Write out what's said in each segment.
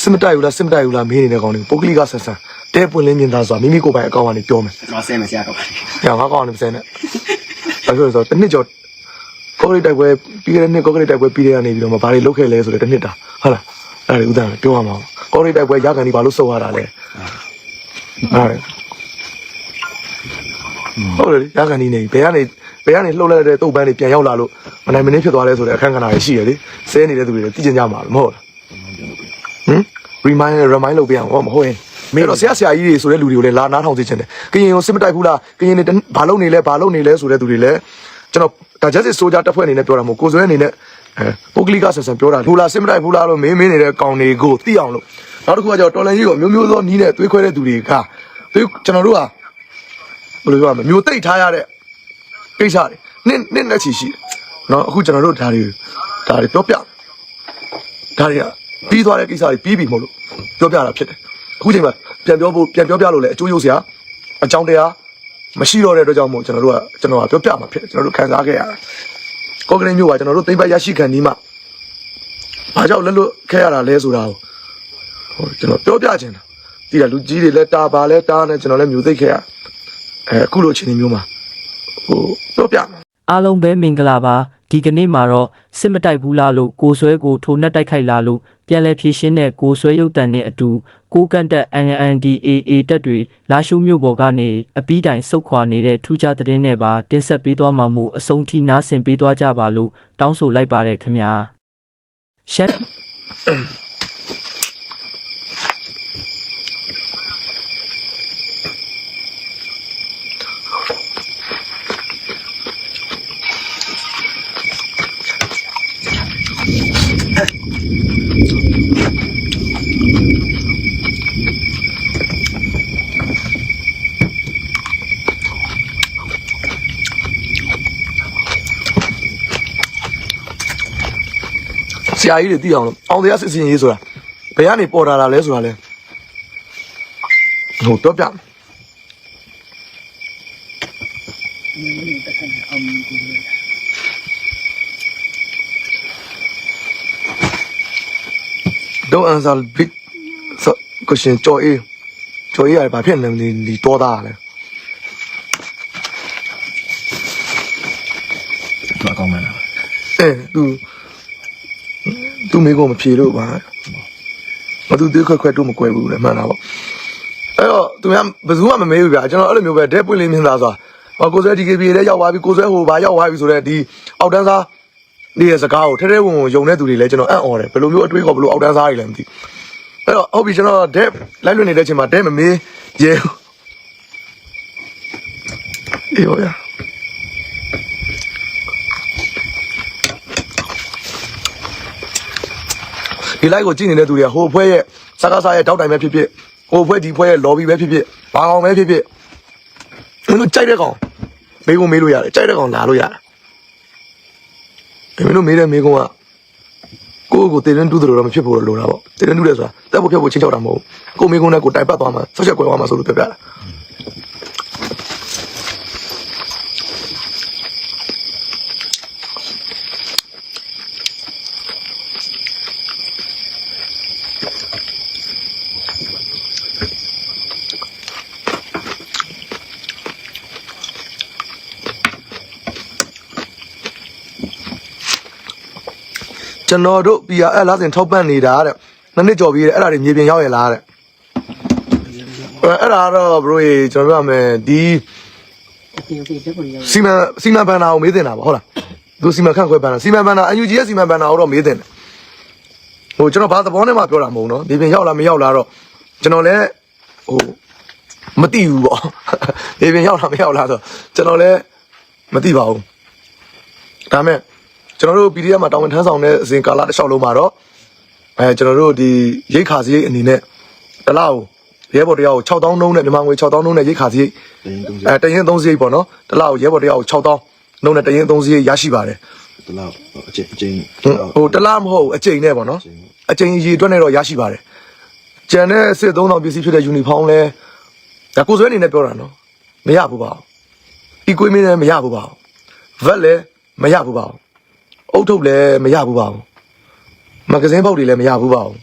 စစ်မတိုက်ဘူးလားစစ်မတိုက်ဘူးလားမေးနေတဲ့ကောင်တွေပုဂ္ဂလိကဆက်ဆံတဲပွင့်လင်းမြင်သားဆိုတာမိမိကိုယ်ပိုင်အကောင့်ကနေပြောမယ်ကျွန်တော်ဆဲမယ်ဆရာတော့။ညာငါကောင်းနေမစဲနဲ့။အဲဆိုတော့တစ်နှစ်ကျော်ကောဂရိတ်တိုက်ပွဲပြီးခဲ့တဲ့နှစ်ကောဂရိတ်တိုက်ပွဲပြီးတဲ့ကနေပြီးတော့မဘာတွေလုပ်ခဲ့လဲဆိုတော့တစ်နှစ်တာဟုတ်လား။အဲ့ဒါတွေဥဒ္ဒံပြောရမှာ။ကောဂရိတ်တိုက်ပွဲရကန်ဒီဘာလို့စုပ်ရတာလဲ။ဟုတ်တယ်။ဟုတ်တယ်ရကန်ဒီနေဘယ်ကနေဘယ်ကနေလှုပ်လိုက်တဲ့တုတ်ပန်းတွေပြန်ရောက်လာလို့မနိုင်မနှင်းဖြစ်သွားလဲဆိုတဲ့အခန်းကဏ္ဍတွေရှိရလေ။ဆဲနေတဲ့သူတွေလည်းသိကျင်ကြမှာမဟုတ်လား။ဟမ် remind remind လုပ်ပြအောင်ဟောမဟုတ်ရင်မင်းတော့ဆရာဆရာကြီးတွေဆိုတဲ့လူတွေကိုလည်းလာနားထောင်စေချင်တယ်ကရင်ကိုစစ်မတိုက်ဘူးလားကရင်တွေဘာလုပ်နေလဲဘာလုပ်နေလဲဆိုတဲ့သူတွေလည်းကျွန်တော်ဒါ justice soldier တပ်ဖွဲ့အနေနဲ့ပြောတာမဟုတ်ကိုယ်စွဲအနေနဲ့အဲပုဂ္ဂလိကဆက်ဆံပြောတာဘူးလားစစ်မတိုက်ဘူးလားလို့မင်းမင်းနေတဲ့ကောင်တွေကိုသိအောင်လို့နောက်တစ်ခုကကျတော့တော်လန်ကြီးကိုမျိုးမျိုးသောနီးနဲ့သွေးခွဲတဲ့သူတွေကသွေးကျွန်တော်တို့ကဘယ်လိုပြောရမလဲမျိုးသိပ်ထားရတဲ့ကိစ္စတွေနင့်နင့်နဲ့ချီရှိတယ်နော်အခုကျွန်တော်တို့ဒါတွေဒါတွေပြောပြဒါတွေက ပြီးသွားတဲ့ကိစ္စတွေပြီးပြီမဟုတ်လို့ပြောပြတာဖြစ်တယ်အခုချိန်မှာပြန်ပြောဖို့ပြန်ပြောပြလို့လည်းအကျိုးရုပ်စရာအကြောင်းတရားမရှိတော့တဲ့အတွက်ကြောင့်မို့ကျွန်တော်တို့ကကျွန်တော်ကပြောပြမှာဖြစ်တယ်ကျွန်တော်တို့ခံစားခဲ့ရတာကော့ကရိတ်မြို့ကကျွန်တော်တို့သိမ့်ပတ်ရရှိခံဒီမှာဘာကြောင့်လက်လွတ်ခဲ့ရတာလဲဆိုတာကိုဟိုကျွန်တော်ပြောပြချင်တာဒီကလူကြီးတွေလည်းတာပါလဲတားနဲ့ကျွန်တော်လည်းမျိုးသိပ်ခဲ့ရအဲအခုလိုအချိန်မျိုးမှာဟိုပြောပြမှာအားလုံးပဲမင်္ဂလာပါ ဒီကနေ့မှာတော့စစ်မတိုက်ဘူးလားလို့ကိုဆွဲကိုထိုးနှက်တိုက်ခိုက်လာလို့ပြန်လည်ဖြည့်ရှင်းတဲ့ကိုဆွဲရုပ်တံနဲ့အတူကိုကန့်တက် NNDAA တက်တွေလာရှုမြို့ပေါ်ကနေအပီးတိုင်စုတ်ခွာနေတဲ့ထူးခြားသတင်းတွေပါတင်ဆက်ပေးသွားမှာမို့အဆုံးထိနားဆင်ပေးသွားကြပါလို့တောင်းဆိုလိုက်ပါတယ်ခင်ဗျာရှက် ဆရာကြီးတွေသိအောင်လို့အောင်တရားစစ်စင်ရေးဆိုတာဘယ်ကနေပေါ်လာတာလဲဆိုတာလဲဟိုတော့ပြမယ်တော့ answer big so question ကြော်အေးကြော်အေးရတယ်ဘာဖြစ်နေလဲဒီတောသားလဲကျွန်တော်ကောင်းမှန်းလားအဲ तू तू မေကိုမဖြေလို့ပါမသူသေးခွက်ခွက်တို့မကွယ်ဘူးလေမှန်တာပေါ့အဲ့တော့သူများဘယ်သူမှမမေးဘူးဗျာကျွန်တော်အဲ့လိုမျိုးပဲဒဲပွင့်လေးမြင်သာဆိုတာဟောကိုဆွဲ DKB လည်းရောက်သွားပြီကိုဆွဲဟိုဘာရောက်သွားပြီဆိုတော့ဒီအောက်တန်းစားဒီရဲ့စကားကိုထဲထဲဝင်ဝင်ယုံတဲ့သူတွေလည်းကျွန်တော်အံ့ဩတယ်ဘယ်လိုမျိုးအတွေးခေါ်ဘယ်လိုအောက်တန်းစားတွေလည်းမသိအဲ့တော့ဟုတ်ပြီကျွန်တော်ဒဲလိုက်လွတ်နေတဲ့အချိန်မှာဒဲမမေးရဲအေးပါဗျာ ဒီ live ကိုကြည့်နေတဲ့သူတွေကဟိုအဖွဲ့ရဲ့စကားစားရဲ့တောက်တိုင်ပဲဖြစ်ဖြစ်ဟိုအဖွဲ့ဒီအဖွဲ့ရဲ့ lobby ပဲဖြစ်ဖြစ်ဘာကောင်ပဲဖြစ်ဖြစ်မင်းတို့ကြိုက်တဲ့ကောင်မေးကုန်မေးလို့ရတယ်ကြိုက်တဲ့ကောင်လာလို့ရတယ်မင်းတို့မေးတဲ့မေးကုန်ကကိုယ့်ကိုယ်တင်တင်းတူးတယ်လို့တော့မဖြစ်ဖို့လိုတာပေါ့တင်တင်းတူးတယ်ဆိုတာတက်ဖို့ဖြတ်ဖို့ချင်းချောက်တာမဟုတ်ဘူးကိုယ်မေးကုန်နဲ့ကိုယ်တိုင်ပတ်သွားမှာဆက်ချက်ကွယ်သွားမှာဆိုလို့ပြပြတာ ကျွန်တော်တို့ PRL လာစဉ်ထောက်ပံ့နေတာတဲ့နှစ်နှစ်ကျော်ပြီးတဲ့အဲ့ဒါတွေမြေပြင်ရောက်ရလားတဲ့အဲ့အဲ့ဒါတော့ bro ရေကျွန်တော်ပြောရမယ်ဒီစီမံစီမံဘဏ္ဍာကိုမေးတင်တာပါဟုတ်လားသူစီမံခန့်ခွဲဘဏ္ဍာစီမံဘဏ္ဍာအယူကြီးရဲ့စီမံဘဏ္ဍာကိုတော့မေးတင်တယ်ဟိုကျွန်တော်ဘာသဘောနဲ့မှပြောတာမဟုတ်နော်ဒီပြင်ရောက်လာမရောက်လာတော့ကျွန်တော်လည်းဟိုမသိဘူးပေါ့ဒီပြင်ရောက်လာမရောက်လာတော့ကျွန်တော်လည်းမသိပါဘူးဒါမဲ့ ကျွန်တော်တို့ PDF မှာတာဝန်ထမ်းဆောင်တဲ့အစဉ်ကာလတစ်လျှောက်လုံးမှာတော့အဲကျွန်တော်တို့ဒီရိတ်ခါစရိတ်အနေနဲ့တစ်လားကိုရဲဘော်တရားကို6000နှုန်းနဲ့မြန်မာငွေ6000နှုန်းနဲ့ရိတ်ခါစရိတ်တင်းတုံးစီအဲတရင်3စရိတ်ပေါ့နော်တစ်လောက်ရဲဘော်တယောက်6000နှုန်းနဲ့တရင်3စရိတ်ရရှိပါတယ်တလောက်အချင်းအချင်းဟိုတစ်လားမဟုတ်ဘူးအကျိန်နဲ့ပေါ့နော်အကျိန်ရေအတွက်နဲ့တော့ရရှိပါတယ်ကျန်တဲ့စစ်3000ပစ္စည်းဖြစ်တဲ့ယူနီဖောင်းလဲဒါကိုယ်စွဲအနေနဲ့ပြောတာနော်မရဘူးပါဘူး equipment လည်းမရဘူးပါဘူး vet လည်းမရဘူးပါဘူး အုတ်ထုတ်လည်းမရဘူးပါဘူးမဂဇင်းပေါက်တွေလည်းမရဘူးပါဘူး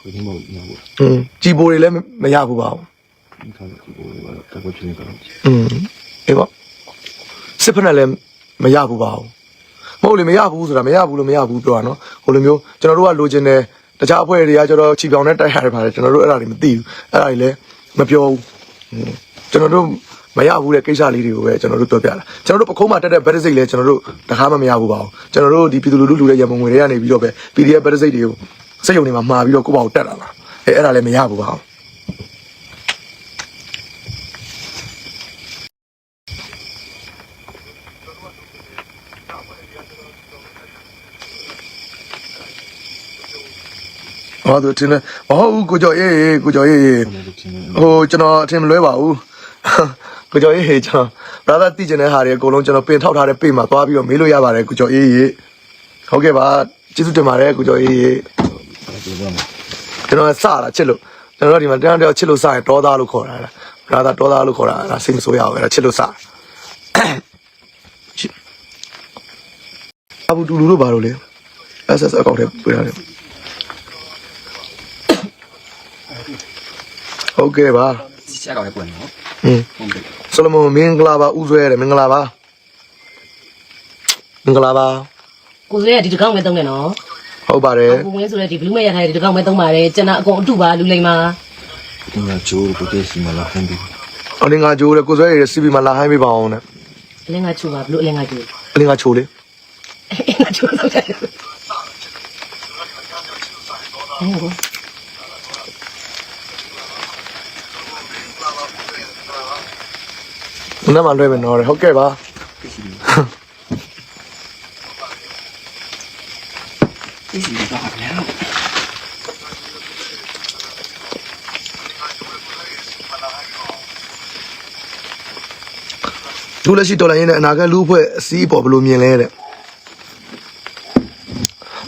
ကိုဒီမောင်နော် อืมជីပိုတွေလည်းမရဘူးပါဘူး ဒီခါဒီကိုဘာတက်ကိုချင်းကတော့ อืมအေးပေါ့စစ်ဖက်နဲ့လည်းမရဘူးပါဘူးမဟုတ်လေမရဘူးဆိုတာမရဘူးလို့မရဘူးပြောတာနော်ဟိုလိုမျိုးကျွန်တော်တို့ကလိုချင်တယ်တခြားအဖွဲ့တွေကကျတော့ခြီပြောင်နဲ့တိုက်ရတယ်ပါတယ်ကျွန်တော်တို့အဲ့ဒါတွေမသိဘူးအဲ့ဒါတွေလည်းမပြောဘူးอืม ကျွန်တော်တို့မရဘူးတဲ့ကိစ္စလေးတွေကိုပဲကျွန်တော်တို့ပြောပြတာကျွန်တော်တို့ပခုံးမှာတက်တဲ့ဗက်ဒစိတ်လည်းကျွန်တော်တို့တခါမှမရဘူးပါဘူးကျွန်တော်တို့ဒီပြည်သူလူထုလူတဲ့ရမုံငွေတွေကနေပြီးတော့ပဲ PDF ဗက်ဒစိတ်တွေကိုစက်ရုံတွေမှာမှာပြီးတော့ကိုယ့်ဘာကိုတက်တာပါအဲအဲ့ဒါလည်းမရဘူးပါဘူးဟောသူတင်တယ်မဟုတ်ဘူးကိုကျော်အေးအေးကိုကျော်အေးအေးကိုလည်းချင်းဟိုကျွန်တော်အထင်မလွဲပါဘူး ကိုကျော်အေးအေးကျွန်တော် brother တိကျင်တဲ့ဟာတွေအကုန်လုံးကျွန်တော်ပင်ထောက်ထားတဲ့ပေမှာသွားပြီးတော့မေးလို့ရပါတယ်ကိုကျော်အေးအေးဟုတ်ကဲ့ပါကျေးဇူးတင်ပါတယ်ကိုကျော်အေးအေးဒီတော့ကျွန်တော်စတာချစ်လို့ကျွန်တော်တို့ဒီမှာတန်းတန်းချစ်လို့စရင်တောသားလို့ခေါ်တာလား brother တောသားလို့ခေါ်တာဒါစိတ်မဆိုးရအောင်အဲ့ဒါချစ်လို့စအဘူတူလူတို့ဘာလို့လဲ SS အကောင့်ထဲပြရတယ်ဟုတ်ကဲ့ပါ ဆက်ကောက်ရပွင့်နော်ဟင်းဟုတ်ကဲ့ဆလမုန်မင်္ဂလာပါဥဆွဲရတယ်မင်္ဂလာပါမင်္ဂလာပါကိုစိုးရဒီတကောင်ပဲသုံးတယ်နော်ဟုတ်ပါတယ်ကိုဝင်းဆိုလည်းဒီဘလူးမဲ့ရထားတဲ့ဒီတကောင်ပဲသုံးပါတယ်ကျွန်တော်အကုန်အတူပါလူလိမ္မာဒီမှာချိုးကိုတေးစီမလာဟန်ဒီအလင်းကဂျိုးတယ်ကိုဆွဲရစီပီမှာလာဟိုင်းပေးပါအောင်နဲ့အလင်းကချူပါဘလူးအလင်းကချူအလင်းကချိုးလေအလင်းကချူဆိုတယ်ဟုတ်ကော မနေ့မှလွှဲမယ်နော်ဟုတ်ကဲ့ပါသူလက်ရှိတော်လိုင်းရင်အနာဂတ်လူအဖွဲ့အစည်းပေါ်ဘယ်လိုမြင်လဲတဲ့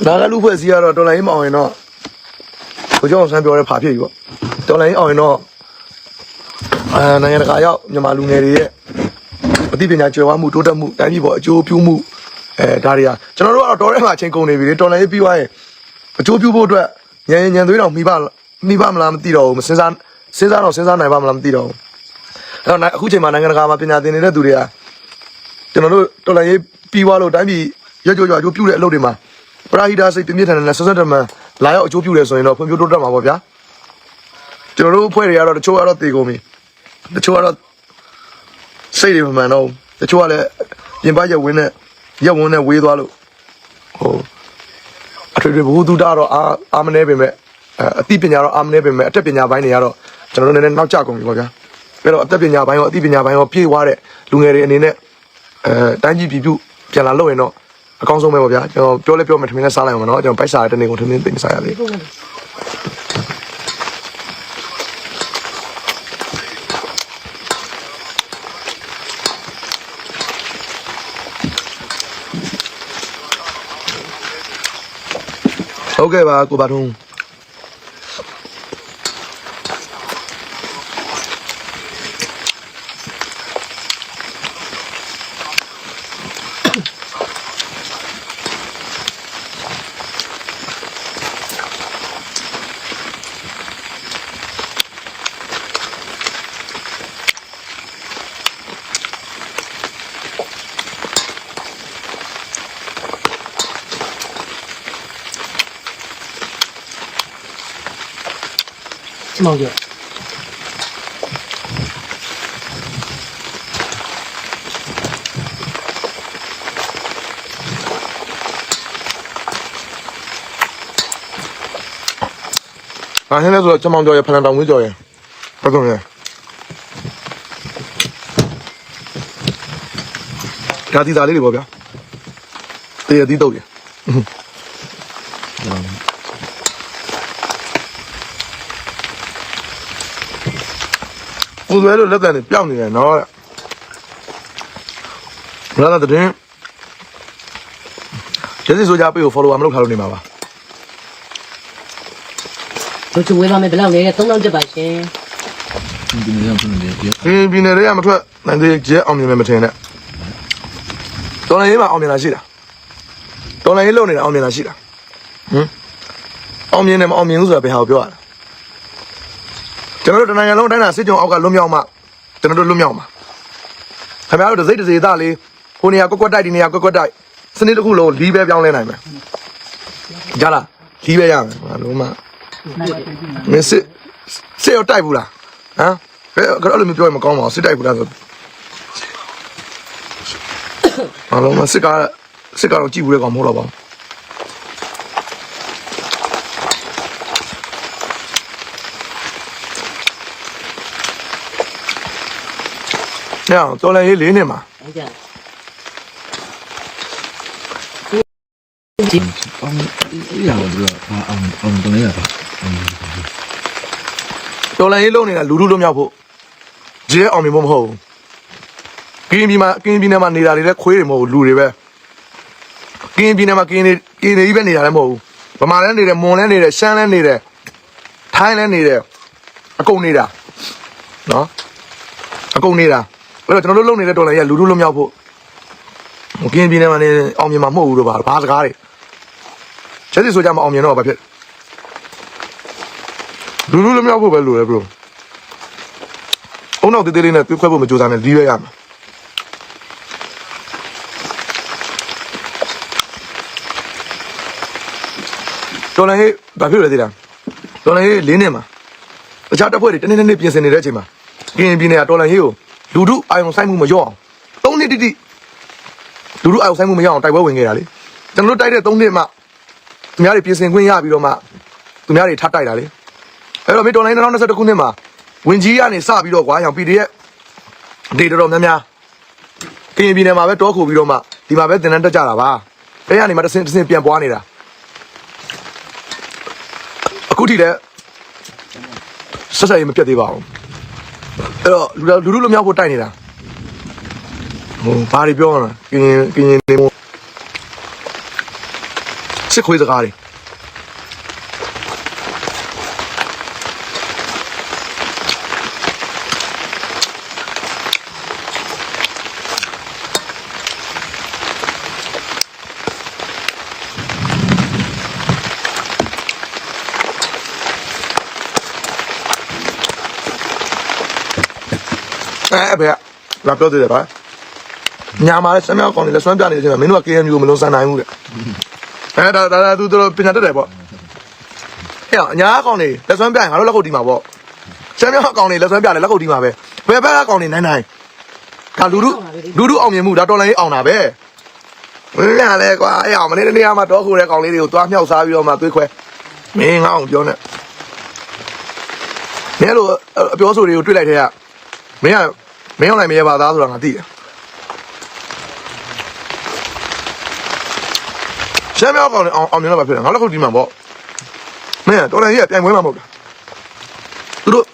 အနာဂတ်လူအဖွဲ့အစည်းကတော့တော်လိုင်းမအောင်ရင်တော့ကိုကျောင်းဆန်းပြောတဲ့ဖာဖြစ်ပြီပေါ့တော်လိုင်းအောင်ရင်တော့အာနိုင်ငံတကာရောက်မြန်မာလူငယ်တွေရဲ့ အသိပညာကျွယ်ဝမှုတိုးတက်မှုတိုင်းပြည်ပေါ်အကျိုးပြုမှုအဲဒါတွေကကျွန်တော်တို့ကတော့တော်ထဲမှာချိန်ကုန်နေပြီလေတော်လိုင်းပြီးသွားရင်အကျိုးပြုဖို့အတွက်ညံညံသွေးတော်မိဘမိဘမလားမသိတော့ဘူးမစင်စားစဉ်းစားတော့စဉ်းစားနိုင်ပါမလားမသိတော့ဘူးအဲ့တော့အခုချိန်မှာနိုင်ငံတကာမှာပညာသင်နေတဲ့သူတွေကကျွန်တော်တို့တော်လိုင်းရေးပြီးွားလို့တိုင်းပြည်ရွကြွကြွအကျိုးပြုတဲ့အလုပ်တွေမှာပရာဟိတာစိတ်ပြင်းပြထန်တဲ့ဆက်ဆက်တမန်လာရောက်အကျိုးပြုတယ်ဆိုရင်တော့ဖွံ့ဖြိုးတိုးတက်မှာပေါ့ဗျာကျွန်တော်တို့အဖွဲ့တွေကတော့တချို့ကတော့တည်ကုန်ပြီတချို့ကတော့ စိတ်တွေမမှန်တော့ဘူးတချို့ကလည်းပြင်ပရက်ဝင်းနဲ့ရက်ဝင်းနဲ့ဝေးသွားလို့ဟိုအထွေထွေဘ ഹു တုဒတော့အာအာမနေပင်မဲ့အဲအသိပညာတော့အာမနေပင်မဲ့အတက်ပညာပိုင်းတွေကတော့ကျွန်တော်တို့နည်းနည်းနောက်ကျကုန်ပြီပေါ့ဗျာအဲ့တော့အတက်ပညာပိုင်းရောအသိပညာပိုင်းရောပြည့်ဝတဲ့လူငယ်တွေအနေနဲ့အဲတိုင်းကြီးပြည်ပြုပြန်လာလို့ရင်တော့အကောင်းဆုံးပဲပေါ့ဗျာကျွန်တော်ပြောလဲပြောမယ်ထမင်းနဲ့စားလိုက်အောင်မနော်ကျွန်တော်ပိုက်စားတဲ့တနေ့ကုန်ထမင်းသိမစားရသေးဟုတ်ကဲ့ ပါကိုပါထုံးချ မောင်ကျော်ငါဟင်းလဲဆိုတော့ကျမောင်ကြော်ရဖလန်တောင်ဝင်းကြော်ရပတ်ကုန်ရဒါတီသားလေးတွေပေါ့ဗျာတရတီးတော့ရ ပူသွဲလို့လက်တန်နေပြောင်းနေတယ်နော်ဘလာတဲ့တဲ့ကျေးဇူးဆိုကြပေးကို follow မလုပ်ထားလို့နေမှာပါတို့ချဝေးပါမယ်ဘယ်လောက်လဲ3000တက်ပါရှင်ဒီနေ့ရောက်နေတယ်ပြ။အင်းပြည်နယ်တွေကမထွက်နိုင်သေးကျဲအောင်မြင်မယ်မထင်နဲ့။တော်လိုင်းရေးမှာအောင်မြင်လာရှိတာ။တော်လိုင်းရေးလုပ်နေတာအောင်မြင်လာရှိတာ။ဟမ်အောင်မြင်တယ်မအောင်မြင်ဘူးဆိုတာဘယ်ဟာကိုပြောရလဲ ကျွန်တော်တို့တနိုင်ငံလုံးတိုင်းတာစစ်ကြုံအောက်ကလွတ်မြောက်မှကျွန်တော်တို့လွတ်မြောက်မှာခင်ဗျားတို့တစ်စိတ်တစ်စေသားလေးဟိုနေရာကွက်ကွက်တိုက်ဒီနေရာကွက်ကွက်တိုက်စနစ်တစ်ခုလုံးလီးပဲပြောင်းလဲနိုင်မယ်ကြလားလီးပဲရမယ်ဟာလုံးမမင်းစစ်စစ်ရောတိုက်ဘူးလားဟမ်ဘယ်ကတော့လည်းမပြောရင်မကောင်းပါဘူးစစ်တိုက်ဘူးလားဆိုဟာလုံးမစစ်ကစစ်ကတော့ကြည့်ဘူးလေကောင်မဟုတ်တော့ပါဘူး။ ညောင်တော်လည်းရေးလေးနှစ်မှာဟုတ်ကြအောင်ရပါဘူးအာအောင်အောင်တော့ရပါတော်လည်းရေးလုံးနေတာလူလူလုံးမြောက်ဖို့ဂျဲအောင်မြင်ဖို့မဟုတ်ဘူး။ကင်းပြည်မှာကင်းပြည်နယ်မှာနေတာတွေလည်းခွေးတွေမဟုတ်ဘူးလူတွေပဲ။ကင်းပြည်နယ်မှာကင်းနေကင်းနေကြီးပဲနေတာလည်းမဟုတ်ဘူး။ဗမာလည်းနေတယ်မွန်လည်းနေတယ်ရှမ်းလည်းနေတယ်ထိုင်းလည်းနေတယ်အကုန်နေတာနော်အကုန်နေတာ အဲ့တော့ကျွန်တော်တို့လုံနေတဲ့တော်လည်းရေးလူလူလုံးမြောက်ဖို့ကင်းပြည်နယ်မှာနေအောင်မြင်မှာမဟုတ်ဘူးလို့ပါဘာစကားတွေချက်စီဆိုကြမအောင်မြင်တော့ဘာဖြစ်လူလူလည်းမရောက်ဖို့ပဲလိုတယ်ဘရိုအုံနောက်တေးသေးလေးနဲ့ပြခွဲဖို့မကြိုးစားနဲ့ဒီးရရမှာတော်လည်းဟေးဘာဖြစ်လဲသေးလားတော်လည်းဟေးလင်းနေမှာတခြားတပ်ဖွဲ့တွေတနေ့နေ့ပြင်ဆင်နေတဲ့အချိန်မှာကရင်ပြည်နယ်ကတော်လည်းဟေးကို လူတို့အာယုံဆိုင်မှုမရောအောင်သုံးနှစ်တိတိလူတို့အာယုံဆိုင်မှုမရောအောင်တိုက်ပွဲဝင်ခဲ့တာလေကျွန်တော်တို့တိုက်တဲ့သုံးနှစ်မှသူများတွေပြင်ဆင်ခွင့်ရပြီးတော့မှသူများတွေထပ်တိုက်တာလေအဲ့တော့မေတော်လိုင်း2021ခုနှစ်မှာဝင်ကြီးကနေစပြီးတော့ကွာရောင် PDF ဒေတော်တော်များများကရင်ပြည်နယ်မှာပဲတောခိုပြီးတော့မှဒီမှာပဲတင်တန်းတက်ကြတာပါအဲ့ရနေမှာတစ်စင်တစ်စင်ပြန်ပွားနေတာအခုထိလည်းဆက်ဆက်ရေးမပြတ်သေးပါဘူး အဲ့တော့လူလူလူလူမြောက်ဖို့တိုက်နေတာဟိုဘာတွေပြောရလဲကရင်ကရင်နေမို့စစ်ခွေးစကားတွေ အဲအဖေ ကလာပြောသေးတယ်ဗျာညာမှာလည်းဆမ်းမြောက်ကောင်တွေလည်းဆွမ်းပြနေတဲ့အချိန်မှာမင်းတို့က KMU ကိုမလုံးစမ်းနိုင်ဘူးတဲ့အဲဒါဒါဒါသူတို့ပညာတတ်တယ်ပေါ့ဟဲ့ညာကောင်တွေလက်ဆွမ်းပြရင်ငါတို့လက်ခုပ်တီးမှာပေါ့ဆမ်းမြောက်ကောင်တွေလက်ဆွမ်းပြတယ်လက်ခုပ်တီးမှာပဲဘယ်ဘက်ကကောင်တွေနိုင်နိုင်ဒါလူလူလူလူအောင်မြင်မှုဒါတော်လိုင်းအောင်တာပဲလာလေကွာအဲ့အောင်မနေ့တနေ့ကမှတော့ခိုးတဲ့ကောင်လေးတွေကိုသွားမြောက်စားပြီးတော့မှသွေးခွဲမင်းငါအောင်ပြောနေမင်းတို့အပြောဆိုတွေကိုတွေ့လိုက်တဲ့ကမင်းက မင်းအောင်နိုင်မရပါသားဆိုတာငါသိတယ်ရှမ်းမြောက်ကောင်လည်းအောင်အောင်မြင်တော့ပါဖြစ်တယ်ငါလည်းခုဒီမှာပေါ့မင်းကတော်လည်းကြီးကပြိုင်ပွဲမှာမဟုတ်လားသူတို့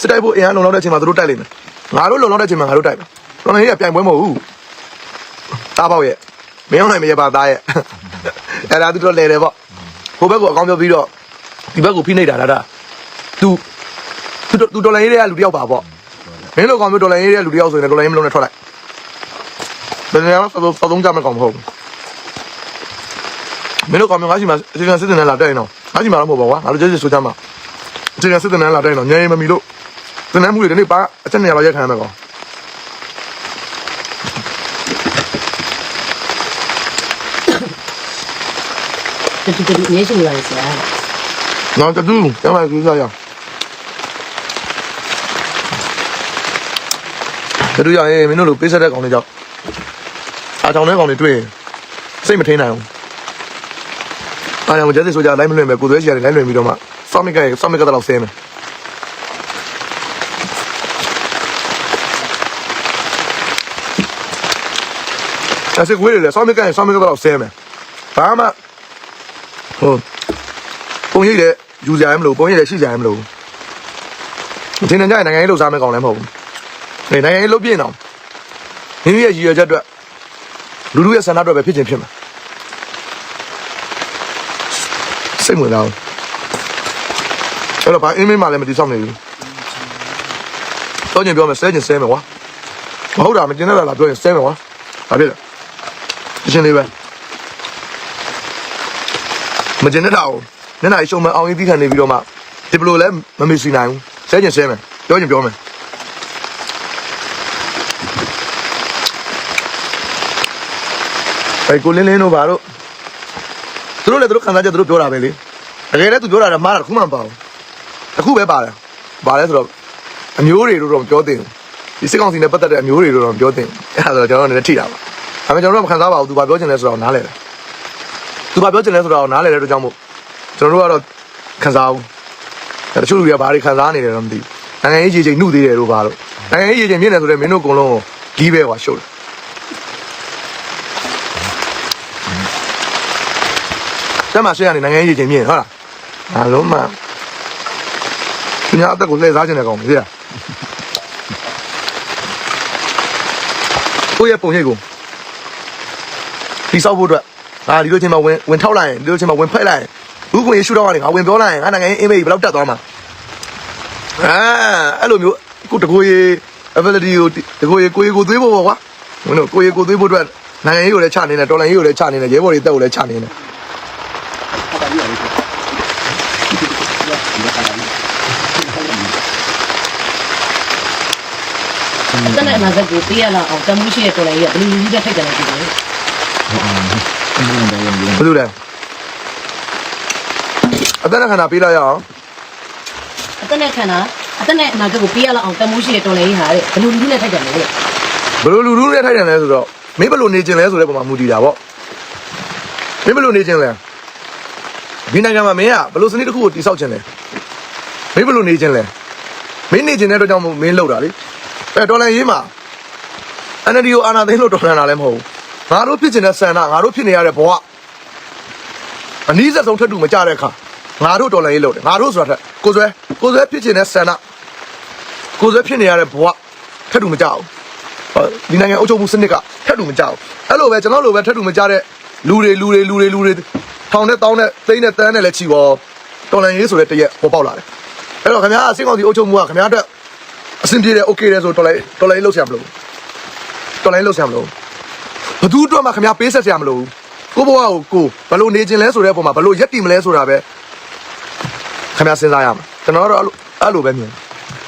စစ်တိုက်ဖို့အင်အားလုံလောက်တဲ့အချိန်မှာသူတို့တိုက်လိမ့်မယ်ငါတို့လုံလောက်တဲ့အချိန်မှာငါတို့တိုက်မယ်တော်လည်းကြီးကပြိုင်ပွဲမဟုတ်ဘူးတားပေါက်ရဲ့မင်းအောင်နိုင်မရပါသားရဲ့အဲ့ဒါသူတို့လဲတယ်ပေါ့ဟိုဘက်ကအကောင်းပြောပြီးတော့ဒီဘက်ကိုဖိနှိပ်တာဒါဒါသူသူသူတော်လည်းကြီးတွေကလူတယောက်ပါပေါ့ မင်းတို့ကောင်မျိုးဒေါ်လာရေးတဲ့လူတယောက်ဆိုရင်ဒေါ်လာရေးမလုံးနဲ့ထွက်လိုက်ဘယ်နေရာမှာသသုံးကြမဲ့ကောင်မဟုတ်ဘူးမင်းတို့ကောင်မျိုးငါရှိမှာအချိန်ကစစ်တင်နဲ့လာတက်ရင်တော့ငါရှိမှာတော့မဟုတ်ပါဘူးကွာငါတို့ကျစစ်ဆိုကြမှာအချိန်ကစစ်တင်နဲ့လာတက်ရင်တော့ညရင်မမီလို့တင်နေမှုတွေဒီနေ့ပါအချက်နေရာလောက်ရက်ခံရမယ်ကောင်တူတူတူအရေးရှိနေပါလေဆရာနော်တူကျမကူစားရ တူရရင်မင်းတို့လိုပေးဆက်တဲ့ကောင်တွေကြောင့်အားကြောင့်တဲ့ကောင်တွေတွေ့ရင်စိတ်မထင်းနိုင်ဘူးအားကြောင့်ကျစစ်ဆိုကြလိုက်မလွင်ပဲကိုသွဲချီရတယ်လိုက်လွင်ပြီးတော့မှစောမစ်ကရဲ့စောမစ်ကတော့ဆဲမယ်အဲ့စစ်ကွေးတွေလည်းစောင်းမကန်စောင်းမကန်တော့ဆဲမယ်ဘာမှဟိုပုံရိပ်လည်းယူကြရမလို့ပုံရိပ်လည်းရှိကြရမလို့ဒီနေ့ကျရင်နိုင်ငံရေးလှုပ်ရှားမဲ့ကောင်လည်းမဟုတ်ဘူး နေနိုင်ငံရေးလှုပ်ပြင်းအောင်မိမိရဲ့ရည်ရွယ်ချက်အတွက်လူလူရဲ့ဆန္ဒအတွက်ပဲဖြစ်ခြင်းဖြစ်မှာစိတ်ဝင်စားအဲ့တော့ဘာအင်းမင်းမှလည်းမတိဆောက်နေဘူးတော့ညပြောမယ်ဆဲခြင်းဆဲမယ်ကွာမဟုတ်တာမကျင်တဲ့လားပြောရင်ဆဲမယ်ကွာဘာဖြစ်လဲအရှင်လေးပဲမကျင်တဲ့တာကိုမျက်နှာရှုံမအောင်ရင်တီးခံနေပြီးတော့မှဒီဘလိုလဲမမေ့စီနိုင်ဘူးဆဲကျင်ဆဲမယ်ပြောကျင်ပြောမယ် အဲကိုလင်းလင်းတို့ဘာလို့သူတို့လည်းသူတို့ခံစားချက်သူတို့ပြောတာပဲလေတကယ်လည်းသူပြောတာကမှားတာတစ်ခုမှမပါဘူးတစ်ခုပဲပါတယ်ဘာလဲဆိုတော့အမျိုးတွေတို့တော့မပြောသင့်ဘူးဒီစစ်ကောင်စီနဲ့ပတ်သက်တဲ့အမျိုးတွေတို့တော့မပြောသင့်ဘူးအဲ့ဒါဆိုတော့ကျွန်တော်တို့လည်းထိတာပါဒါပေမဲ့ကျွန်တော်တို့ကမခံစားပါဘူးသူဘာပြောချင်လဲဆိုတော့နားလဲတယ်သူဘာပြောချင်လဲဆိုတော့နားလဲတဲ့အတွက်ကြောင့်မို့ကျွန်တော်တို့ကတော့ခံစားဘူးတချို့လူတွေကဘာတွေခံစားနေတယ်တော့မသိဘူးနိုင်ငံရေးကြီးချိန်နှုတ်သေးတယ်လို့ဘာလို့နိုင်ငံရေးကြီးချိန်မြင့်တယ်ဆိုတော့မင်းတို့အကုန်လုံးကိုဂီးပဲကွာရှုပ်တယ် တက်မှာရှေ့ကနေနိုင်ငံရေးကြီးချိန်မြင့်ဟုတ်လားအားလုံးမှသူများအသက်ကိုလှည့်စားခြင်းတဲ့ကောင်မသိလားကိုယ့်ရဲ့ပုံရိပ်ကိုဒီဆောက်ဖို့အတွက်အာဒီလိုချိန်မှာဝင်ဝင်ထောက်လိုက်ရင်ဒီလိုချိန်မှာဝင်ဖက်လိုက်ရင်ဘူးကိုရေရှူတော့ကနေငါဝင်ပြောလိုက်ရင်ငါနိုင်ငံရေးအင်မေးဘယ်လောက်တက်သွားမှာအာအဲ့လိုမျိုးကိုတကိုရေ ability ကိုတကိုရေကိုရေကိုသွေးဖို့ပေါ့ကွာမင်းတို့ကိုရေကိုသွေးဖို့အတွက်နိုင်ငံရေးကိုလည်းချနေတယ်တော်လိုင်းရေးကိုလည်းချနေတယ်ရဲဘော်တွေတက်ကိုလည်းချနေတယ် အသက်နဲ့အနာဂတ်ကိုပေးရလောက်အောင်တမှုရှိတဲ့တော်လည်းရဘယ်လိုလူကြီးတဲ့ထိုက်တယ်လဲဒီလိုဟုတ်အဲ့ဒါတော့ရင်ဘယ်လိုလဲအသက်နဲ့ခန္ဓာပေးလိုက်ရအောင်အသက်နဲ့ခန္ဓာအသက်နဲ့အနာဂတ်ကိုပေးရလောက်အောင်တမှုရှိတဲ့တော်လည်းဟာတဲ့ဘယ်လိုလူကြီးနဲ့ထိုက်တယ်လဲဘယ်လိုလူလူနဲ့ထိုက်တယ်လဲဆိုတော့မင်းဘယ်လိုနေကျင်လဲဆိုတဲ့ပုံမှာမူတည်တာပေါ့မင်းဘယ်လိုနေကျင်လဲ ဒီနိုင်ငံမှာမင်းကဘယ်လိုစနစ်တစ်ခုကိုတိဆောက်ကျင်လဲမင်းဘယ်လိုနေကျင်လဲမင်းနေကျင်တဲ့အတွက်ကြောင့်မို့မင်းလောက်တာလေအဲဒေါ်လာရေးမှာ NLD ကိုအာဏာသိမ်းလို့တော်လှန်တာလည်းမဟုတ်ဘူးငါတို့ဖြစ်ကျင်တဲ့ဆန္ဒငါတို့ဖြစ်နေရတဲ့ဘဝအနည်းဆက်ဆုံးထက်တူမကြတဲ့အခါငါတို့တော်လှန်ရေးလုပ်တယ်ငါတို့ဆိုတာထက်ကိုယ်ဆွဲကိုယ်ဆွဲဖြစ်ကျင်တဲ့ဆန္ဒကိုယ်ဆွဲဖြစ်နေရတဲ့ဘဝထက်တူမကြဘူးဟောဒီနိုင်ငံအုပ်ချုပ်မှုစနစ်ကထက်တူမကြောက်အဲ့လိုပဲကျွန်တော်လိုပဲထက်တူမကြတဲ့လူတွေလူတွေလူတွေလူတွေ ထောင်နဲ့တောင်းနဲ့သိန်းနဲ့တန်းနဲ့လည်းချီပေါ်တော်လန်ရေးဆိုတဲ့တရက်ပေါ်ပေါက်လာတယ်အဲ့တော့ခင်ဗျားအစင်းကောင်စီအုပ်ချုပ်မှုကခင်ဗျားအတွက်အဆင်ပြေတယ် okay တယ်ဆိုတော်လိုင်းတော်လိုင်းလောက်ဆရာမလို့တော်လိုင်းလောက်ဆရာမလို့ဘသူအတွက်မှခင်ဗျားပေးဆက်ဆရာမလို့ကိုဘဝကိုကိုဘလို့နေခြင်းလဲဆိုတဲ့အပေါ်မှာဘလို့ရက်တည်မလဲဆိုတာပဲခင်ဗျားစဉ်းစားရမှာကျွန်တော်ကတော့အဲ့လိုပဲမြင်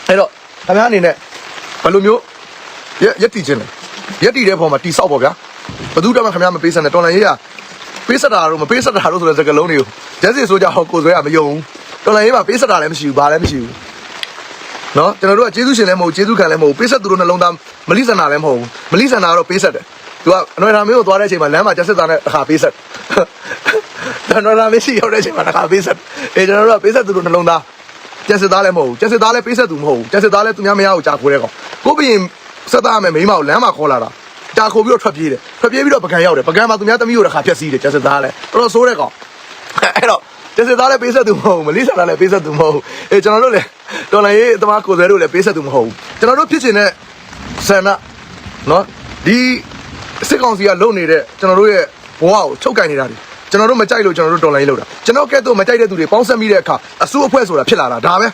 အဲ့တော့ခင်ဗျားအနေနဲ့ဘလို့မျိုးရက်ရက်တည်ခြင်းလဲရက်တည်တဲ့ပုံမှာတိဆောက်ပေါ့ဗျာဘသူတက်မှခင်ဗျားမပေးဆက်နဲ့တော်လိုင်းရေးရ ပေးဆက်တာတော့မပေးဆက်တာတော့ဆိုတဲ့စကားလုံးတွေကိုကျက်စီဆိုကြဟောကိုဆွဲရမယုံဘူးတော်လန်ရေးမှာပေးဆက်တာလည်းမရှိဘူးဘာလည်းမရှိဘူးနော်ကျွန်တော်တို့ကကျေးဇူးရှင်လည်းမဟုတ်ကျေးဇူးခံလည်းမဟုတ်ပေးဆက်သူတို့နှလုံးသားမလိဆန္ဒလည်းမဟုတ်ဘူးမလိဆန္ဒကတော့ပေးဆက်တယ်သူကအနွယ်ထားမင်းကိုသွားတဲ့အချိန်မှာလမ်းမှာကျက်စစ်သားနဲ့တစ်ခါပေးဆက်တယ်တော်တော်မရှိရောက်တဲ့အချိန်မှာတစ်ခါပေးဆက်အေးကျွန်တော်တို့ကပေးဆက်သူတို့နှလုံးသားကျက်စစ်သားလည်းမဟုတ်ဘူးကျက်စစ်သားလည်းပေးဆက်သူမဟုတ်ဘူးကျက်စစ်သားလည်းသူများမရအောင်ကြာခိုးတဲ့ကောင်ကိုဘရင်ဆက်သားမယ်မိန်းမကိုလမ်းမှာခေါ်လာတာ တာခိုပြီးတော့ထွက်ပြေးတယ်ထွက်ပြေးပြီးတော့ပကံရောက်တယ်ပကံမှာသူများသမီးကိုတစ်ခါဖျက်ဆီးတယ်ကျက်စစ်သားလဲတော်တော်ဆိုးတဲ့ကောင်အဲ့တော့ကျက်စစ်သားလည်းပေးဆက်သူမဟုတ်ဘူးမလေးဆန္ဒလည်းပေးဆက်သူမဟုတ်ဘူးအေးကျွန်တော်တို့လည်းတော်လိုင်းရေးအသမားကိုယ်ဆွဲတို့လည်းပေးဆက်သူမဟုတ်ဘူးကျွန်တော်တို့ဖြစ်ချင်တဲ့ဆန္ဒနော်ဒီစစ်ကောင်စီကလုပ်နေတဲ့ကျွန်တော်တို့ရဲ့ဘဝကိုချုပ်ကင်နေတာတွေကျွန်တော်တို့မကြိုက်လို့ကျွန်တော်တို့တော်လိုင်းရေးလုပ်တာကျွန်တော်ကဲတော့မကြိုက်တဲ့သူတွေပေါင်းဆက်မိတဲ့အခါအစိုးအဖွဲ့ဆိုတာဖြစ်လာတာဒါပဲ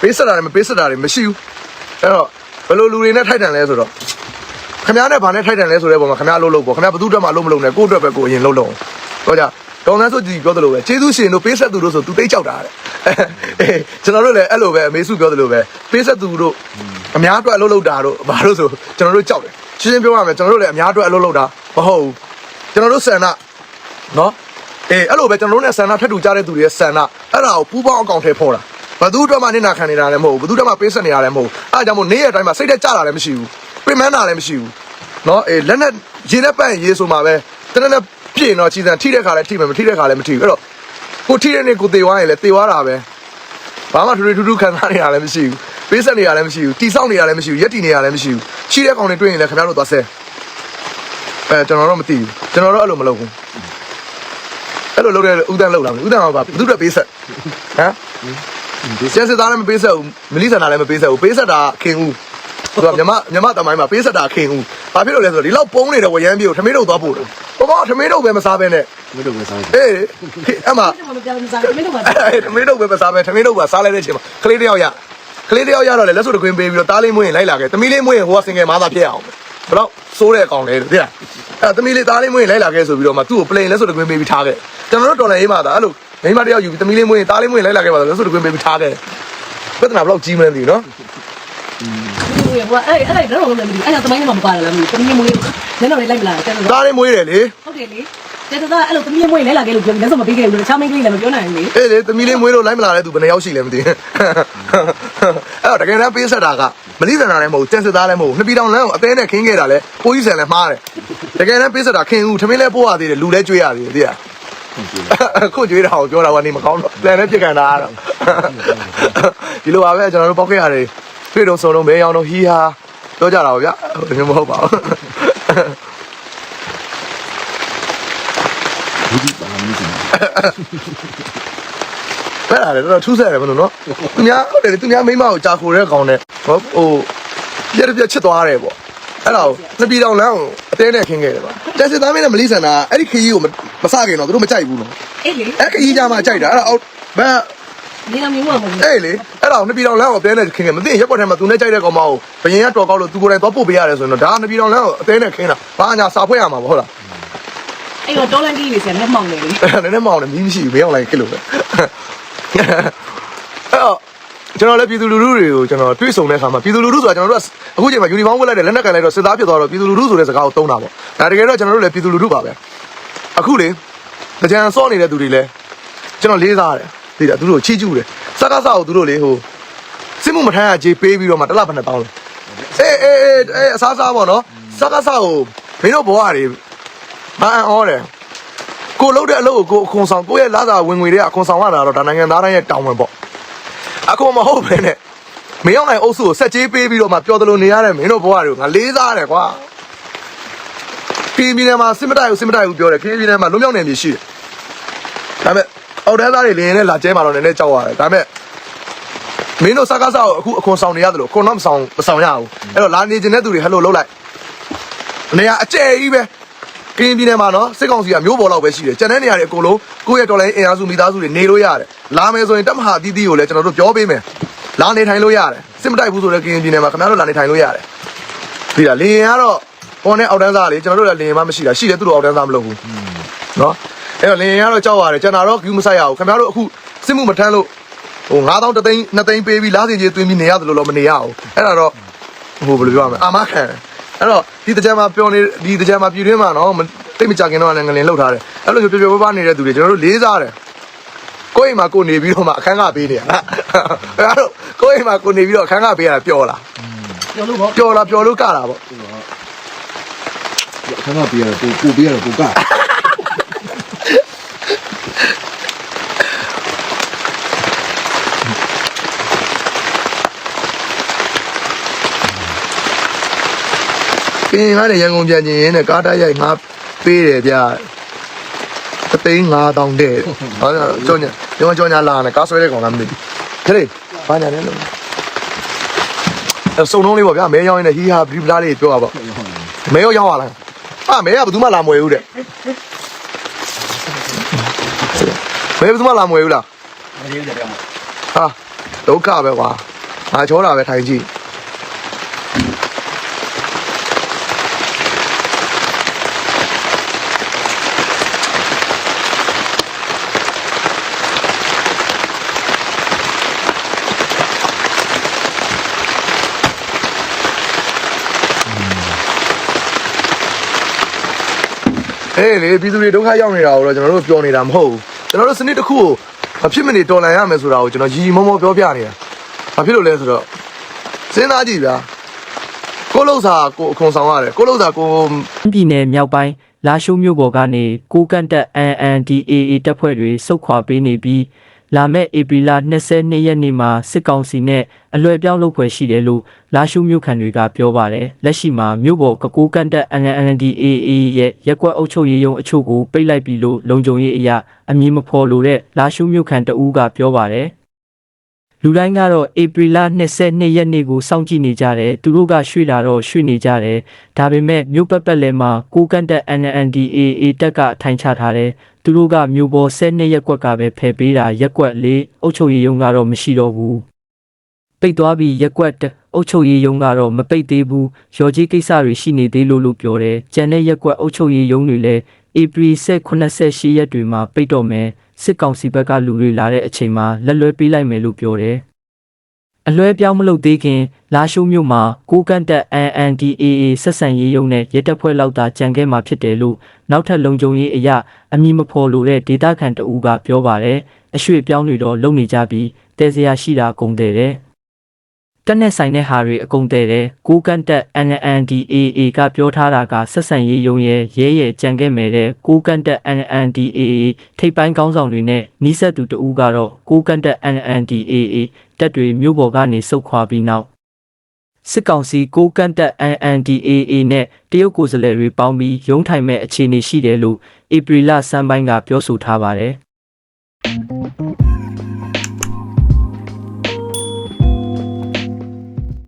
ပေးဆက်တာတွေမပေးဆက်တာတွေမရှိဘူးအဲ့တော့ဘယ်လိုလူတွေနဲ့ထိုက်တန်လဲဆိုတော့ ခင်ဗျားနဲ့ဘာနဲ့ထိုက်တယ်လဲဆိုတဲ့ပုံမှာခင်ဗျားအလုပ်လုပ်ပေါ့ခင်ဗျားဘသူ့အတွက်မှအလုပ်မလုပ်နဲ့ကိုယ့်အတွက်ပဲကိုယ်အရင်လုပ်လုပ်တော့ကြတော်သားဆိုကြည်ပြောသလိုပဲကျေးဇူးရှင်တို့ပေးဆက်သူတို့ဆိုသူတိတ်ကြောက်တာတဲ့ကျွန်တော်တို့လည်းအဲ့လိုပဲအမေစုပြောသလိုပဲပေးဆက်သူတို့အများအတွက်အလုပ်လုပ်တာတို့ဘာလို့ဆိုကျွန်တော်တို့ကြောက်တယ်ချင်းချင်းပြောရမယ်ကျွန်တော်တို့လည်းအများအတွက်အလုပ်လုပ်တာမဟုတ်ဘူးကျွန်တော်တို့ဆန္ဒနော်အေးအဲ့လိုပဲကျွန်တော်တို့နဲ့ဆန္ဒထပ်တူကြတဲ့သူတွေရဲ့ဆန္ဒအဲ့ဒါကိုပူးပေါင်းအကောင့်ထဲပေါ်တာဘသူ့အတွက်မှနေနာခံနေတာလည်းမဟုတ်ဘူးဘသူ့အတွက်မှပေးဆက်နေတာလည်းမဟုတ်ဘူးအဲ့ဒါကြောင့်မို့နေ့ရက်တိုင်းမှာစိတ်သက်ကြတာလည်းမရှိဘူး ပြင်မန်းတာလည်းမရှိဘူးနော်အေးလက်နဲ့ရေနဲ့ပတ်ရင်ရေဆိုမှာပဲတနေ့နဲ့ပြည့်တော့ချီစံထိတဲ့ခါလဲထိမယ်မထိတဲ့ခါလဲမထိဘူးအဲ့တော့ကိုထိတဲ့နေ့ကိုသေသွားရင်လည်းသေသွားတာပဲဘာမှထူထူထူထူခံစားနေရလည်းမရှိဘူးပေးဆက်နေရလည်းမရှိဘူးတီဆောက်နေရလည်းမရှိဘူးရက်တီနေရလည်းမရှိဘူးရှိတဲ့ကောင်တွေတွေ့ရင်လည်းခင်ဗျားတို့သွားဆဲအဲကျွန်တော်တော့မသိဘူးကျွန်တော်တော့အဲ့လိုမလုပ်ဘူးအဲ့လိုလုပ်တဲ့ဥဒန်းလုပ်လာမယ်ဥဒန်းကဘာဘယ်သူတွေပေးဆက်ဟမ်ကျန်စစ်သားလည်းမပေးဆက်ဘူးမလိဆန္ဒလည်းမပေးဆက်ဘူးပေးဆက်တာခင်ဦး သူကမြမမြမတမိုင်းမှာပေးဆက်တာခင်ဦးဘာဖြစ်လို့လဲဆိုတော့ဒီလောက်ပုံးနေတဲ့ဝရမ်းပြေကိုထမင်းတို့သွားပို့လို့ဘောဘောထမင်းတို့ပဲမစားဘဲနဲ့မတို့ပဲစားတယ်အေးအဲ့မှာကျွန်တော်မပြောဘူးစားမင်းတို့ပါအဲ့ထမင်းတို့ပဲမစားဘဲထမင်းတို့ကစားလိုက်တဲ့အချိန်မှာကလေးတယောက်ရကလေးတယောက်ရတော့လေလက်စွပ်တကွင်းပေးပြီးတော့တားလေးမွေးရင်လိုက်လာခဲ့သမီးလေးမွေးရင်ဟိုကစင်ငယ်မားသားဖြစ်အောင်ဘယ်တော့စိုးတဲ့အကောင်လဲတဲ့သိလားအဲ့သမီးလေးတားလေးမွေးရင်လိုက်လာခဲ့ဆိုပြီးတော့မှသူ့ကိုပလိန်လက်စွပ်တကွင်းပေးပြီးထားခဲ့ကျွန်တော်တို့တော်လည်းအေးမှာဒါအဲ့လိုမိန်းမတယောက်ယူပြီးသမီးလေးမွေးရင်သားလေးမွေးရင်လိုက်လာခဲ့ပါတော့ဆိုတော့ကွင်းပေးပြီးထားခဲ့တယ်ပြဿနာဘယ်လောက်ကြီးမလဲမသိဘူးနော် ဟိုကအဲ့အဲ့ဒါတော့လည်းမသိဘူးအဲ့ဒါတမိုင်းကမပါလာလားမသိဘူးတမီးမွေးနည်းတော့လိုက်မလာတယ်သားလေးမွေးတယ်လေဟုတ်တယ်လေတဲ့တော့အဲ့လိုတမီးမွေးလဲလာခဲ့လို့ပြောလက်စောမပေးခဲ့ဘူးတခြားမင်းကလေးလည်းမပြောနိုင်ဘူးလေအေးလေသမီးလေးမွေးလို့လိုက်မလာတဲ့သူဘယ်နှယောက်ရှိလဲမသိဘူးအဲ့တော့တကယ်တမ်းပေးဆက်တာကမလိစန္ဒာလည်းမဟုတ်ကျန်စစ်သားလည်းမဟုတ်နှစ်ပြည်တော်လမ်းကိုအသေးနဲ့ခင်းခဲ့တာလဲကိုကြီးဆန်လည်းမှားတယ်တကယ်တမ်းပေးဆက်တာခင်းဦးထမင်းလည်းပို့ရသေးတယ်လူလည်းကျွေးရသေးတယ်သိရခုကျွေးတာကိုပြောတာကနေမကောင်းတော့လန်လည်းပြစ်ခံတာကတော့ဒီလိုပါပဲကျွန်တော်တို့ပောက်ခဲ့ရတယ် တွေ့တော့စုံတော့မဲရောင်တော့ဟီဟာပြောကြတာပါဗျဒီမျိုးမဟုတ်ပါဘူးဘူးဒီပါမလို့ရှင်အဲ့ဒါလည်းတော်တော်ထူးဆန်းတယ်မလို့နော်သူများဟုတ်တယ်လေသူများမိန်းမကိုကြာခိုတဲ့ကောင်နဲ့ဟိုဟိုပြက်ပြက်ချစ်သွားတယ်ပေါ့အဲ့ဒါကိုနှစ်ပြည်တော်လမ်းကိုအသေးနဲ့ခင်းခဲ့တယ်ပါကျန်စစ်သားမင်းနဲ့မလိဆန်တာအဲ့ဒီခရီးကိုမမစခင်တော့သူတို့မကြိုက်ဘူးနော်အေးလေအဲ့ခရီးကြမှာကြိုက်တာအဲ့ဒါအောက်ဘယ် ဒီလိုမျိုးမဟုတ်ဘူးအဲ့လေအဲ့ဒါကိုနှစ်ပြည်တော်လမ်းကိုအသေးနဲ့ခင်းခဲ့မသိရင်ရက်ပေါ်ထဲမှာသူနဲ့ကြိုက်တဲ့ကောင်မကိုဘယင်ကတော်ကောက်လို့သူကိုယ်တိုင်သွားပို့ပေးရတယ်ဆိုရင်တော့ဒါကနှစ်ပြည်တော်လမ်းကိုအသေးနဲ့ခင်းတာဘာညာစာဖွဲ့ရမှာပေါ့ဟုတ်လားအဲ့တော့တော်လန်ကြီးလေးဆရာလက်မောင်းနေလေနည်းနည်းမအောင်လည်းမီးမရှိဘူးမင်းအောင်လိုက်ခက်လို့ပဲအဲ့တော့ကျွန်တော်လည်းပြည်သူလူထုတွေကိုကျွန်တော်တွေ့ဆုံတဲ့အခါမှာပြည်သူလူထုဆိုတာကျွန်တော်တို့ကအခုချိန်မှာယူနီဖောင်းဝတ်လိုက်တယ်လက်နက်ကန်လိုက်တော့စစ်သားဖြစ်သွားတော့ပြည်သူလူထုဆိုတဲ့စကားကိုသုံးတာပေါ့ဒါတကယ်တော့ကျွန်တော်တို့လည်းပြည်သူလူထုပါပဲအခုလေကြံစောနေတဲ့သူတွေလည်းကျွန်တော်လေးစားတယ် သိတာသူတို့ချီးကျူးတယ်စကားစားကိုသူတို့လေဟိုစစ်မှုမထမ်းရကြေးပေးပြီးတော့မှတစ်လဘယ်နှစ်တောင်းလဲအေးအေးအေးအစားစားပေါ့နော်စကားစားကိုမင်းတို့ဘဝတွေမအံ့ဩတယ်ကိုလှုပ်တဲ့အလုပ်ကိုကိုအခွန်ဆောင်ကိုရဲ့လာစာဝင်ငွေတွေကအခွန်ဆောင်ရတာတော့ဒါနိုင်ငံသားတိုင်းရဲ့တောင်းဝင်ပေါ့အခုမဟုတ်ပဲနဲ့မင်းအောင်နိုင်အုပ်စုကိုဆက်ကြေးပေးပြီးတော့မှပျော်တယ်လို့နေရတယ်မင်းတို့ဘဝတွေကိုငါလေးစားတယ်ကွာပြည်ပြည်ထဲမှာစစ်မတိုက်ဘူးစစ်မတိုက်ဘူးပြောတယ်ခင်းပြည်ထဲမှာလွံ့မြောက်နေပြီရှိတယ်ဒါပေမဲ့ အောက်တန်းသားတွေလင်းနဲ့လာကျဲမှာတော့နည်းနည်းကြောက်ရတယ်ဒါပေမဲ့မင်းတို့စကားစားကိုအခုအခွန်ဆောင်နေရတယ်လို့ခွန်တော့မဆောင်မဆောင်ရဘူးအဲ့တော့လာနေခြင်းတဲ့သူတွေဟယ်လိုလုပ်လိုက်နေရာအကျယ်ကြီးပဲကင်းပြည်နယ်မှာနော်စစ်ကောင်စီကမျိုးပေါ်လောက်ပဲရှိတယ်ကျန်တဲ့နေရာတွေအကုန်လုံးကိုယ့်ရဲ့တော်လိုင်းအင်အားစုမိသားစုတွေနေလို့ရတယ်လာမယ်ဆိုရင်တပ်မဟာအသီးသီးကိုလည်းကျွန်တော်တို့ပြောပေးမယ်လာနေထိုင်လို့ရတယ်စစ်မတိုက်ဘူးဆိုတော့ကင်းပြည်နယ်မှာခင်ဗျားတို့လာနေထိုင်လို့ရတယ်ဒီလားလေရင်ကတော့ပေါ်နဲ့အောက်တန်းစားလေကျွန်တော်တို့လည်းလေရင်မှမရှိတာရှိတယ်သူတို့အောက်တန်းစားမလုပ်ဘူးနော် အဲ့တော့လေရင်ကတော့ကြောက်ရတယ်ကျွန်တော်တော့ view မဆိုင်ရဘူးခင်ဗျားတို့အခုစစ်မှုမထမ်းလို့ဟို9000တသိန်း2သိန်းပေးပြီးလားစင်ကြီးသွင်းပြီးနေရတယ်လို့တော့မနေရဘူးအဲ့ဒါတော့ဟိုဘယ်လိုပြောရမလဲအာမခံတယ်အဲ့တော့ဒီတကြမ်းမှာပြောနေဒီတကြမ်းမှာပြည်တွင်းမှာနော်မတိတ်မကြခင်တော့လည်းငလင်လှုပ်ထားတယ်အဲ့လိုမျိုးပျော်ပျော်ပါးပါနေတဲ့သူတွေကျွန်တော်တို့လေးစားတယ်ကိုယ့်အိမ်မှာကိုယ်နေပြီးတော့မှအခန်းကပေးနေရလားအဲ့တော့ကိုယ့်အိမ်မှာကိုယ်နေပြီးတော့အခန်းကပေးရတာပျော်လားပြောလို့ပေါ့ပျော်လားပျော်လို့ကတာပေါ့ခဏပြရတော့ကိုကိုပြရတော့ကိုက ကင်းကားနဲ့ရန်ကုန်ပြန်ကျင်ရင်တဲ့ကားတိုက်ရိုက်ငါပေးတယ်ဗျာတသိန်း9000တဲ့ဟောကြောညာကြောကြောညာလာနေကားဆွဲတဲ့ကောင်လားမသိဘူးခလေးဘာညာလဲလို့အဲစုံလုံးလေးပေါ့ဗျာမဲရောင်းရင်လည်းဟီဟာဘီဘလာလေးပြောတာပေါ့မဲရောရောက်ရလားအာမဲကဘယ်သူမှလာမွေဘူးတဲ့မဲဘယ်သူမှလာမွေဘူးလားဟာဒုက္ခပဲကွာငါချောတာပဲထိုင်ကြည့် အေးလေပြည်သူတွေဒုက္ခရောက်နေတာကိုတော့ကျွန်တော်တို့ပြောနေတာမဟုတ်ဘူးကျွန်တော်တို့စနစ်တစ်ခုကိုမဖြစ်မနေတော်လှန်ရမယ်ဆိုတာကိုကျွန်တော်ရီရီမောမောပြောပြနေတာဘာဖြစ်လို့လဲဆိုတော့စဉ်းစားကြည့်ဗျာကိုယ့်လောက်စာကိုအခွန်ဆောင်ရတယ်ကိုယ့်လောက်စာကိုပြည်နယ်မြောက်ပိုင်းလာရှိုးမြို့ပေါ်ကနေကိုကန့်တက် NNDAA တပ်ဖွဲ့တွေစုခွာပေးနေပြီး လာမယ့်ဧပြီလ22ရက်နေ့မှာစစ်ကောင်စီနဲ့အလွယ်ပြောင်းလုပ်ဖွဲ့ရှိတယ်လို့လာရှိုးမြို့ခံတွေကပြောပါတယ်လက်ရှိမှာမြို့ပေါ်ကကိုကန့်တက် NNDAA ရဲ့ရက်ကွက်အုပ်ချုပ်ရေးရုံးအချို့ကိုပိတ်လိုက်ပြီလို့လုံခြုံရေးအရာအမည်မဖော်လို့တဲ့လာရှိုးမြို့ခံတအူးကပြောပါတယ်လူတိုင်းကတော့ဧပြီလ22ရက်နေ့ကိုစောင့်ကြည့်နေကြတယ်သူတို့ကရွှေ့လာတော့ရွှေ့နေကြတယ်ဒါပေမဲ့မြို့ပတ်ပတ်လည်မှာကိုကန့်တက် NNDAA တက်ကထိုင်ချထားတယ်။ သူတို့ကမြို့ပေါ်၁၂ရက်ကွက်ကပဲဖယ်ပေးတာရက်ကွက်၄အုတ်ချုပ်ရေးရုံးကတော့မရှိတော့ဘူး။ပိတ်သွားပြီးရက်ကွက်တစ်အုတ်ချုပ်ရေးရုံးကတော့မပိတ်သေးဘူး။ရော်ကြီးကိစ္စတွေရှိနေသေးလို့လို့ပြောတယ်။ကျန်တဲ့ရက်ကွက်အုတ်ချုပ်ရေးရုံးတွေလည်းဧပြီ18ရက်တွေမှာပိတ်တော့မယ်စစ်ကောင်စီဘက်ကလူတွေလာတဲ့အချိန်မှာလက်လွဲပေးလိုက်မယ်လို့ပြောတယ် အလွဲပြောင်းမလုပ်သေးခင်လာရှိုးမြို့မှာကိုကန့်တက် NNDAA ဆက်ဆံရေးရုံးနဲ့ရဲတပ်ဖွဲ့လောက်သာကြံခဲ့မှာဖြစ်တယ်လို့နောက်ထပ်လုံခြုံရေးအရာအမည်မဖော်လို့တဲ့ဒေတာခန်တအူးကပြောပါတယ်အရွှေ့ပြောင်းတွေတော့လုံနေကြပြီးတဲစရာရှိတာကုန်တယ်တဲ့တက်နဲ့ဆိုင်တဲ့ဟာတွေအကုန်တဲ့တယ်ကိုကန့်တက် NNDAA ကပြောထားတာကဆက်ဆံရေးယုံရဲရဲရဲကြံခဲ့မယ်တဲ့ကိုကန့်တက် NNDAA ထိပ်ပိုင်းကောင်းဆောင်တွေနဲ့နီးစပ်သူတဦးကတော့ကိုကန့်တက် NNDAA တက်တွေမြို့ပေါ်ကနေစုတ်ခွာပြီးနောက်စစ်ကောင်စီကိုကန့်တက် NNDAA နဲ့တရုတ်ကိုယ်စားလှယ်တွေပေါင်းပြီးရုံးထိုင်မဲ့အခြေအနေရှိတယ်လို့ဧပြီလစမ်းပိုင်းကပြောဆိုထားပါတယ်